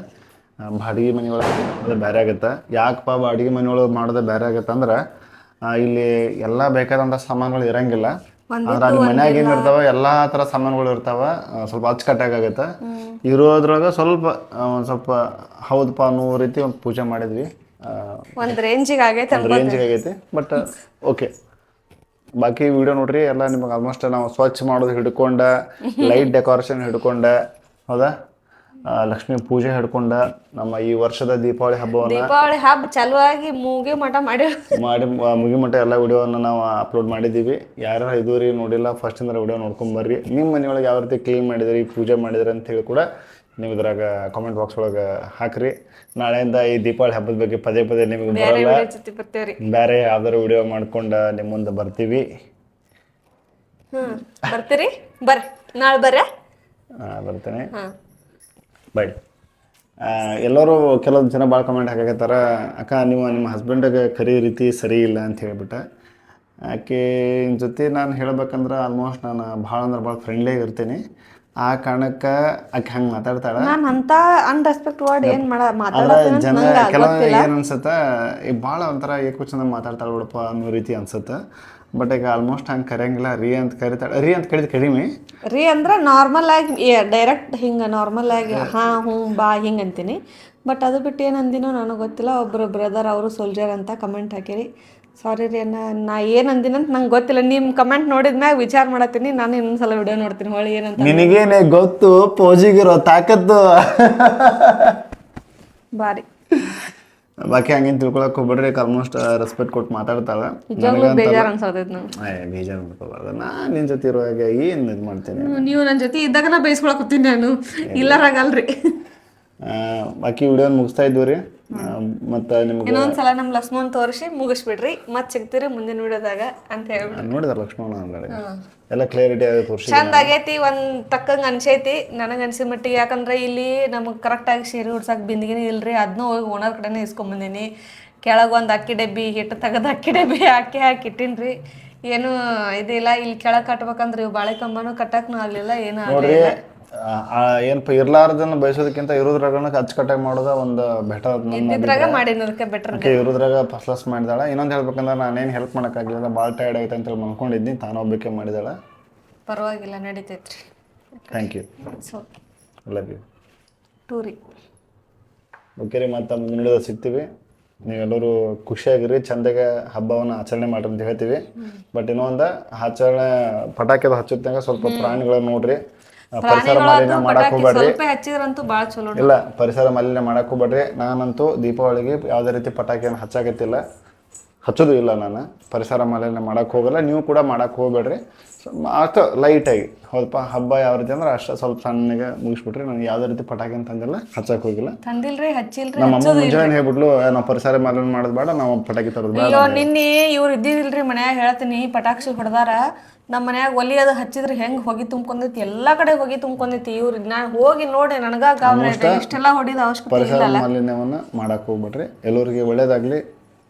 ಬಾಡಿಗೆ ಮನೆಯೊಳಗೆ ಮಾಡೋದೇ ಬೇರೆ ಆಗತ್ತೆ. ಯಾಕಪ್ಪ ಬಾಡಿಗೆ ಮನೆಯೊಳಗೆ ಮಾಡೋದೇ ಬೇರೆ ಆಗತ್ತೆ ಅಂದ್ರೆ ಇಲ್ಲಿ ಎಲ್ಲ ಬೇಕಾದಂಥ ಸಾಮಾನುಗಳು ಇರಂಗಿಲ್ಲ. ಆದ್ರೆ ಅಲ್ಲಿ ಮನ್ಯಾಗ ಏನಿರ್ತಾವ ಇರ್ತಾವ ಎಲ್ಲ ಥರ ಸಾಮಾನುಗಳು ಇರ್ತಾವ. ಸ್ವಲ್ಪ ಅಚ್ಚುಕಟ್ಟಾಗತ್ತೆ ಇರೋದ್ರೊಳಗೆ ಸ್ವಲ್ಪ ಒಂದ್ ಸ್ವಲ್ಪ ಹೌದಪ್ಪ ಅನ್ನೋ ರೀತಿ ಒಂದು ಪೂಜೆ ಮಾಡಿದ್ವಿ. ಒಂದ್ ರೇಂಜಿಗೆ ಆಗೈತೆ ರೇಂಜಿಗೆ ಆಗೈತಿ ಬಟ್ ಓಕೆ ಬಾಕಿ ವಿಡಿಯೋ ನೋಡ್ರಿ ಎಲ್ಲ ನಿಮಗೆ ಆಲ್ಮೋಸ್ಟ್ ನಾವು ಸ್ವಚ್ಛ ಮಾಡೋದು ಹಿಡ್ಕೊಂಡ ಲೈಟ್ ಡೆಕೋರೇಷನ್ ಹಿಡ್ಕೊಂಡ ಹೌದಾ? ಲಕ್ಷ್ಮಿ ಪೂಜೆ ಹಿಡ್ಕೊಂಡ ನಮ್ಮ ಈ ವರ್ಷದ ದೀಪಾವಳಿ ಹಬ್ಬವನ್ನ ದೀಪಾವಳಿ ಹಬ್ಬ ಚಲುವಾಗಿ ಮುಗಿ ಮಠ ಮಾಡಿ. ಮಾಡಿ ಮುಗಿ ಮಠ ಎಲ್ಲ ವಿಡಿಯೋವನ್ನು ನಾವು ಅಪ್ಲೋಡ್ ಮಾಡಿದ್ದೀವಿ ಯಾರು ಇದುವರೆಗೆ ನೋಡಿಲ್ಲ ಫಸ್ಟ್ ಅಂದ್ರೆ ವಿಡಿಯೋ ನೋಡ್ಕೊಂಬರ್ರಿ ನಿಮ್ಮ ಮನೆಯೊಳಗೆ ಯಾವ ರೀತಿ ಕ್ಲೀನ್ ಮಾಡಿದ್ರಿ ಪೂಜೆ ಮಾಡಿದ್ರಿ ಅಂತ ಹೇಳಿ ಕೂಡ ನೀವು ಇದ್ರಾಗ ಕಾಮೆಂಟ್ ಬಾಕ್ಸ್ ಒಳಗೆ ಹಾಕ್ರಿ. ನಾಳೆಯಿಂದ ಈ ದೀಪಾವಳಿ ಹಬ್ಬದ ಬಗ್ಗೆ ಪದೇ ಪದೇ ನಿಮಗೆ ಬರಲ್ಲ. ಬೇರೆ ಯಾವ್ದಾರು ವಿಡಿಯೋ ಮಾಡ್ಕೊಂಡು ನಿಮ್ಮ ಮುಂದೆ ಬರ್ತೀವಿ. ಹ್ಮ್ ಬರ್ತೀರಿ? ಬರ ನಾಳೆ ಬರ್ರಿ ಬರ್ತೇನೆ. ಬೈ. ಎಲ್ಲರೂ ಕೆಲವೊಂದು ಜನ ಭಾಳ ಕಮೆಂಟ್ ಹಾಕಾಕತ್ತಾರ ಅಕ್ಕ ನೀವು ನಿಮ್ಮ ಹಸ್ಬೆಂಡಿಗೆ ಕರಿ ರೀತಿ ಸರಿ ಇಲ್ಲ ಅಂತ ಹೇಳಿಬಿಟ್ಟ. ಆಕೆ ಜೊತೆ ನಾನು ಹೇಳ್ಬೇಕಂದ್ರೆ ಆಲ್ಮೋಸ್ಟ್ ನಾನು ಭಾಳ ಅಂದ್ರೆ ಭಾಳ ಫ್ರೆಂಡ್ಲಿಯಾಗಿ ಇರ್ತೀನಿ ಆ ಕಾರಣಕ್ಕ ಆಕೆ ಹಂಗೆ ಮಾತಾಡ್ತಾಳ? ನಾನು ಅಂತ ಅನ್ರೆಸ್ಪೆಕ್ಟ್ ವರ್ಡ್ ಏನ್ ಮಾಡ ಮಾತಾಡತ್ತೀನಿ ಜನ ನಂಗೆ ಕೆಲವು ಏನು ಅನ್ಸತ್ತ ಈ ಭಾಳ ಒಂಥರ ಏಕೂ ಚಂದ ಮಾತಾಡ್ತಾಳ ಬಿಡಪ್ಪ ಅನ್ನೋ ರೀತಿ ಅನ್ಸತ್ತ. ಬಟ್ ಈಗ ಆಲ್ಮೋಸ್ಟ್ ಹಂಗೆ ಕರೆಯಂಗಿಲ್ಲ ರೀ ಅಂತ ಕರಿತಾಳೆ. ರೀ ಅಂತ ಕರಿದು ಕಡಿಮೆ? ರೀ ಅಂದ್ರೆ ನಾರ್ಮಲ್ ಆಗಿ ಡೈರೆಕ್ಟ್ ಹಿಂಗೆ ನಾರ್ಮಲ್ ಆಗಿ ಹಾ. ಹ್ಞೂ ಬಾ ಹಿಂಗೆ ಅಂತೀನಿ. ಬಟ್ ಅದು ಬಿಟ್ಟು ಏನಂದಿನೋ ಅಂದಿನೋ ನನಗೆ ಗೊತ್ತಿಲ್ಲ. ಒಬ್ಬರು ಬ್ರದರ್ ಅವರು ಸೋಲ್ಜರ್ ಅಂತ ಕಮೆಂಟ್ ಹಾಕಿರಿ. ಸಾರಿ ರೀ ಅಣ್ಣ. ನಾ ಏನು ಅಂದಿನಂತ ನಂಗೆ ಗೊತ್ತಿಲ್ಲ. ನಿಮ್ಮ ಕಮೆಂಟ್ ನೋಡಿದ್ಮ್ಯಾಗ ವಿಚಾರ ಮಾಡತ್ತೀನಿ. ನಾನು ಇನ್ನೊಂದ್ಸಲ ವಿಡಿಯೋ ನೋಡ್ತೀನಿ. ಹೊಳಿ ಏನಂತ ನಿನಗೇನೆ ಗೊತ್ತು ಪೋಜಿಗಿರೋ ತಾಕತ್ತು. ಬಾರಿ. ಬಾಕಿ ಹಂಗೇನು ತಿಳ್ಕೊಳಕ್ ಹೋಗ್ಬೇಡ್ರಿ. ಆಲ್ಮೋಸ್ಟ್ ರೆಸ್ಪೆಕ್ಟ್ ಕೊಟ್ಟು ಮಾತಾಡ್ತಾಳೆ. ನಿಜವಾಗ್ಲೂ ಬೇಜಾರು ಅನ್ಸತೈತೆ ನಂಗೆ. ಬೇಜಾರು ಮಾಡ್ಕೋಬಾರ್ದು. ನಾ ನಿನ್ನ ಜೊತೆ ಇರುವಾಗ ಏನು ಇದು ಮಾಡ್ತೀನಿ? ನೀವು ನನ್ನ ಜೊತೆ ಇದ್ದಾಗ ನಾ ಹೋಗ್ತೀನಿ ನಾನು. ಇಲ್ಲಾರಾಗಲ್ರಿ. ಬಾಕಿ ವಿಡಿಯೋನ ಮುಗಿಸ್ತಾ ಇದ್ವಿ ರೀ. ಮತ್ತು ನಿಮ್ಗೆ ಇನ್ನೊಂದ್ಸಲ ನಮ್ ಲಕ್ಷ್ಮಣ್ ತೋರಿಸಿ ಮುಗಿಸ್ಬಿಡ್ರಿ ಮತ್ತೆ ಸಿಗ್ತೀರಿ ಮುಂದಿನ ವಿಡಿಯೋದಾಗ ಅಂತ ಹೇಳ್ಬಿಟ್ಟು. ನೋಡಿದಾರೆ ಲಕ್ಷ್ಮಣ ಅಂದ್ರೆ ಎಲ್ಲ ಕ್ಲಿಯರಿಟಿ ಆಗಿ ತೋರಿಸಿ ಚಂದ ಆಗೈತಿ ಒಂದ್ ತಕ್ಕಂಗ್ ಅನ್ಸೈತಿ. ನನಗೆ ಅನ್ಸಿದ ಮಟ್ಟಿಗೆ ಯಾಕಂದ್ರೆ ಇಲ್ಲಿ ನಮಗೆ ಕರೆಕ್ಟಾಗಿ ಸೀರೆ ಉಡ್ಸಕ್ ಬಿಂದಿಗೆನೇ ಇಲ್ರಿ. ಅದನ್ನೂ ಹೋಗಿ ಓನರ್ ಕಡೆನೇ ಇಸ್ಕೊಂಬಂದಿನಿ. ಕೆಳಗೆ ಒಂದು ಅಕ್ಕಿ ಡಬ್ಬಿ ಹಿಟ್ಟು ತಗದ ಅಕ್ಕಿ ಡಬ್ಬಿ ಹಾಕಿ ಹಾಕಿ ಇಟ್ಟಿನ್ರಿ. ಏನು ಇದಿಲ್ಲ. ಇಲ್ಲಿ ಕೆಳಗ್ ಕಟ್ಬೇಕಂದ್ರೆ ಇವು ಬಾಳೆ ಕಂಬನೂ ಕಟ್ಟಕ್ನೂ ಆಗಲಿಲ್ಲ ಏನು ನೋಡ್ರಿ ಏನಪ್ಪ ಇರ್ಲಾರ್ದನ್ನ ಬಯಸೋದಕ್ಕಿಂತ ಇರೋದ್ರಾಗ ಅಚ್ಚುಕಟ್ಟಾಗಿ ಮಾಡೋದ ಒಂದು ಬೆಟರ್ ಇದ್ರಾಗ ಇರೋದ್ರಾಗ ಫಸ್ಟ್ ಕ್ಲಾಸ್ ಮಾಡಿದಾಳ. ಇನ್ನೊಂದು ಹೇಳ್ಬೇಕಂದ್ರೆ ನಾನೇನು ಹೆಲ್ಪ್ ಮಾಡೋಕ್ಕಾಗಿಲ್ಲ ಭಾಳ ಟೈರ್ಡ್ ಆಗೈತೆ ಅಂತೇಳಿ ಮನ್ಕೊಂಡಿದ್ದೀನಿ ತಾನು ಒಬ್ಬಕ್ಕೆ ಮಾಡಿದಾಳ. ಪರವಾಗಿಲ್ಲ ನಡೀತೈತ್ರಿ. ಥ್ಯಾಂಕ್ ಯು ಲವ್ ಯು ಟೂರಿ ಓಕೆ ರೀ. ಮತ್ತೆ ಮುಂದಿನ ಹಿಡಿದ ಸಿಗ್ತೀವಿ. ನೀವೆಲ್ಲರೂ ಖುಷಿಯಾಗಿರಿ. ಚಂದಾಗ ಹಬ್ಬವನ್ನು ಆಚರಣೆ ಮಾಡ್ರಿ ಅಂತ ಹೇಳ್ತೀವಿ. ಬಟ್ ಇನ್ನೊಂದು ಆಚರಣೆ ಪಟಾಕಿದು ಹಚ್ಚುತ್ತಾಗ ಸ್ವಲ್ಪ ಪ್ರಾಣಿಗಳನ್ನ ನೋಡ್ರಿ. ಪರಿಸರ ಮಾಲಿನ್ಯ ಮಾಡಕ್ ಹೋಗ್ಬೇಡ್ರಿ ಸ್ವಲ್ಪ ಹಚ್ಚಿದ್ರಂತೂ ಭಾಳ ಚಲೋ ಇಲ್ಲ ಪರಿಸರ ಮಾಲಿನ್ಯ ಮಾಡಕ್ ಹೋಗ್ಬೇಡ್ರಿ ನಾನಂತೂ ದೀಪಾವಳಿಗೆ ಯಾವುದೇ ರೀತಿ ಪಟಾಕಿಯನ್ನು ಹಚ್ಚಾಕತ್ತಿಲ್ಲ. ಹಚ್ಚೋದು ಇಲ್ಲ ನಾನು. ಪರಿಸರ ಮಾಲಿನ್ಯ ಮಾಡಕ್ ಹೋಗಲ್ಲ. ನೀವು ಕೂಡ ಮಾಡಕ್ ಹೋಗ್ಬೇಡ್ರಿ. ಲೈಟ್ ಆಗಿ. ಹೋದಪ್ಪ ಹಬ್ಬ ಯಾವ ರೀತಿ ಅಂದ್ರೆ ಅಷ್ಟ ಸ್ವಲ್ಪ ಸಣ್ಣಗೆ ಮುಗಿಸ್ಬಿಟ್ರಿ ನನಗೆ ಯಾವುದೇ ರೀತಿ ಪಟಾಕಿ ಅಂತ ತಂದಿಲ್ಲ ಹಚ್ಚಕ್ ಹೋಗಿಲ್ಲ. ತಂದಿಲ್ರಿ ಹಚ್ಚಿಲ್ರಿ ನಮ್ಮ ಅಮ್ಮ ಮುಂಜಾನೆ ಹೇಳ್ಬಿಟ್ಲು "ಏ, ನಾವು ಪರಿಸರ ಮಾಲಿನ್ಯ ಮಾಡೋದು ಬೇಡ ನಾವು ಪಟಾಕಿ ತರೋದು ಬೇಡ ನಿನ್ನೆ ಇವ್ರು ಇದ್ದಿದಿಲ್ರಿ ಮನ್ಯಾಗ ಹೇಳ್ತೀನಿ ಪಟಾಕಿ ಹೊಡೆದಾರ. ನಮ್ಮ ಮನ್ಯಾಗ ಒಲಿ ಅದು ಹಚ್ಚಿದ್ರೆ ಹೆಂಗ್ ಹೋಗಿ ತುಂಬ್ಕೊಂಡೈತಿ ಎಲ್ಲಾ ಕಡೆ ಹೋಗಿ ತುಂಬ್ಕೊಂಡೈತಿ ಇವ್ರು ನಾನು ಹೋಗಿ ನೋಡಿ ನನಗ ಗಾಬರಿ ಆಯ್ತು ಇಷ್ಟೆಲ್ಲ ಹೊಡಿದ ಅವಶ್ಯಕತೆ ಪರಿಸರ ಮಾಲಿನ್ಯವನ್ನು ಮಾಡಕ್ ಹೋಗ್ಬೇಡ್ರಿ. ಎಲ್ಲರಿಗೆ ಒಳ್ಳೇದಾಗ್ಲಿ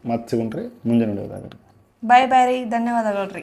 ಮತ್ತೆ ಸಿಗೋಣ್ರಿ. ಮುಂಜಾನೆ ಒಳ್ಳೇದಾಗ್ರಿ ಬಾಯ್ ಬಾಯ್ ರೀ. ಧನ್ಯವಾದಗಳು ರೀ.